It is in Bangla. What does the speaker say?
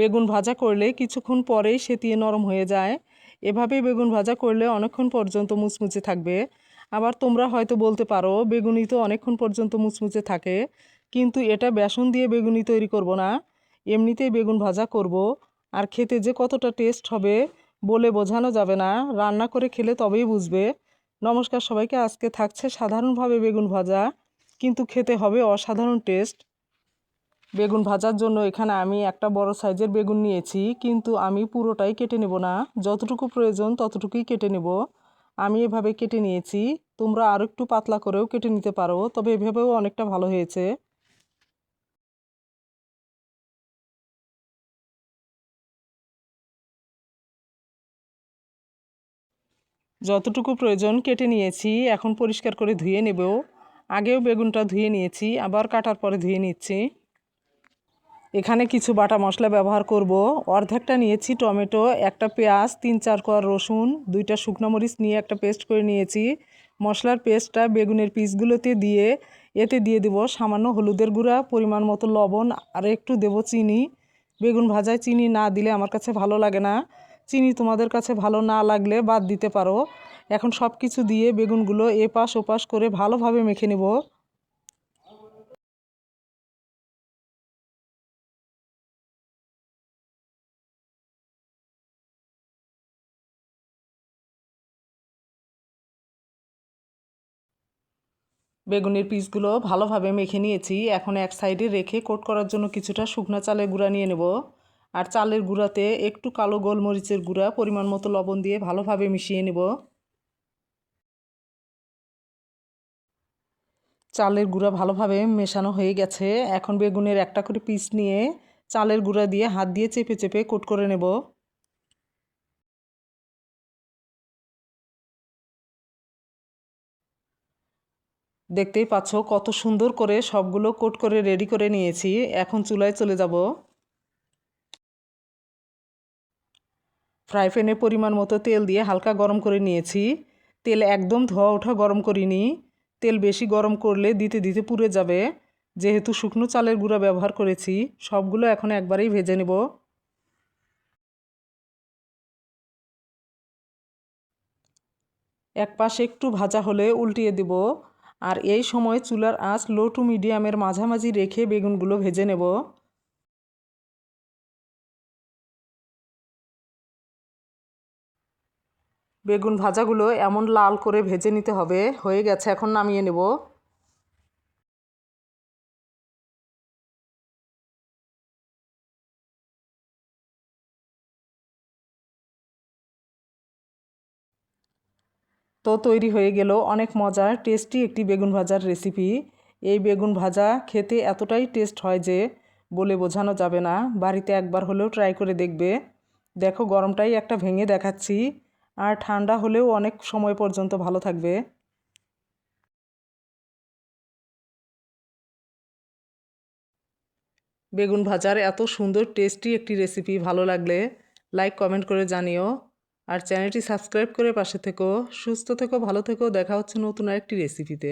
বেগুন ভাজা করলে কিছুক্ষণ পরেই সেতিয়ে নরম হয়ে যায়। এভাবে বেগুন ভাজা করলে অনেকক্ষণ পর্যন্ত মুচমুচে থাকবে। আবার তোমরা হয়তো বলতে পারো বেগুনি তো অনেকক্ষণ পর্যন্ত মুচমুচে থাকে। কিন্তু এটা বেসন দিয়ে বেগুনি তৈরি করব না। এমনিতেই বেগুন ভাজা করব। আর খেতে যে কতটা টেস্ট হবে বলে বোঝানো যাবে না। রান্না করে খেলে তবেই বুঝবে। নমস্কার সবাইকে। আজকে থাকছে সাধারণভাবে বেগুন ভাজা। কিন্তু খেতে হবে অসাধারণ টেস্ট। বেগুন ভাজার জন্য এখানে আমি একটা বড় সাইজের বেগুন নিয়েছি, কিন্তু আমি পুরোটাই কেটে নেব না। যতটুকু প্রয়োজন ততটুকুই কেটে নেব। আমি এভাবে কেটে নিয়েছি। তোমরা আরও একটু পাতলা করেও কেটে নিতে পারো, তবে এভাবেও অনেকটা ভালো হয়েছে। যতটুকু প্রয়োজন কেটে নিয়েছি, এখন পরিষ্কার করে ধুয়ে নেব। আগেও বেগুনটা ধুয়ে নিয়েছি, আবার কাটার পরে ধুয়ে নিচ্ছি। এখানে কিছু বাটা মশলা ব্যবহার করব। অর্ধেকটা নিয়েছি টমেটো, একটা পেঁয়াজ, তিন চার কোয়া রসুন, দুইটা শুকনো মরিচ নিয়ে একটা পেস্ট করে নিয়েছি। মশলার পেস্টটা বেগুনের পিসগুলোতে দিয়ে এতে দিয়ে দেব সামান্য হলুদের গুঁড়া, পরিমাণ মতো লবণ, আর একটু দেব চিনি। বেগুন ভাজায় চিনি না দিলে আমার কাছে ভালো লাগে না। চিনি তোমাদের কাছে ভালো না লাগলে বাদ দিতে পারো। এখন সব কিছু দিয়ে বেগুনগুলো এপাশ ওপাশ করে ভালোভাবে মেখে নেব। বেগুনের পিসগুলো ভালোভাবে মেখে নিয়েছি। এখন এক সাইডে রেখে কোট করার জন্য কিছুটা শুকনো চালের গুঁড়া নিয়ে নেব। আর চালের গুঁড়াতে একটু কালো গোলমরিচের গুঁড়া, পরিমাণ মতো লবণ দিয়ে ভালোভাবে মিশিয়ে নেব। চালের গুঁড়া ভালোভাবে মেশানো হয়ে গেছে। এখন বেগুনের একটা করে পিস নিয়ে চালের গুঁড়া দিয়ে হাত দিয়ে চেপে চেপে কোট করে নেব। দেখতেই পাচ্ছ কত সুন্দর করে সবগুলো কোট করে রেডি করে নিয়েছি। এখন চুলায় চলে যাব। ফ্রাই প্যানে পরিমাণ মতো তেল দিয়ে হালকা গরম করে নিয়েছি। তেল একদম ধোয়া ওঠা গরম করিনি। তেল বেশি গরম করলে দিতে দিতে পুড়ে যাবে। যেহেতু শুকনো চালের গুঁড়া ব্যবহার করেছি, সবগুলো এখন একবারেই ভেজে নেব। এক পাশে একটু ভাজা হলে উল্টিয়ে দেব। আর এই সময় চুলার আঁচ লো টু মিডিয়ামের মাঝামাঝি রেখে বেগুনগুলো ভেজে নেব। বেগুন ভাজাগুলো এমন লাল করে ভেজে নিতে হবে, হয়ে গেছে, এখন নামিয়ে নেব। তো তৈরি হয়ে গেল অনেক মজার টেস্টি একটি বেগুন ভাজার রেসিপি এই বেগুন ভাজা খেতে এতটাই টেস্ট হয় যে বলে বোঝানো যাবে না। বাড়িতে একবার হলেও ট্রাই করে দেখবে। দেখো গরমটাই একটা ভেঙে দেখাচ্ছি। আর ঠান্ডা হলেও অনেক সময় পর্যন্ত ভালো থাকবে। বেগুন ভাজার এত সুন্দর টেস্টি একটি রেসিপি ভালো লাগলে লাইক কমেন্ট করে জানিও। আর চ্যানেলটি সাবস্ক্রাইব করে পাশে থেকো, সুস্থ থেকো, ভালো থেকো, দেখা হচ্ছে নতুন আরেকটি রেসিপিতে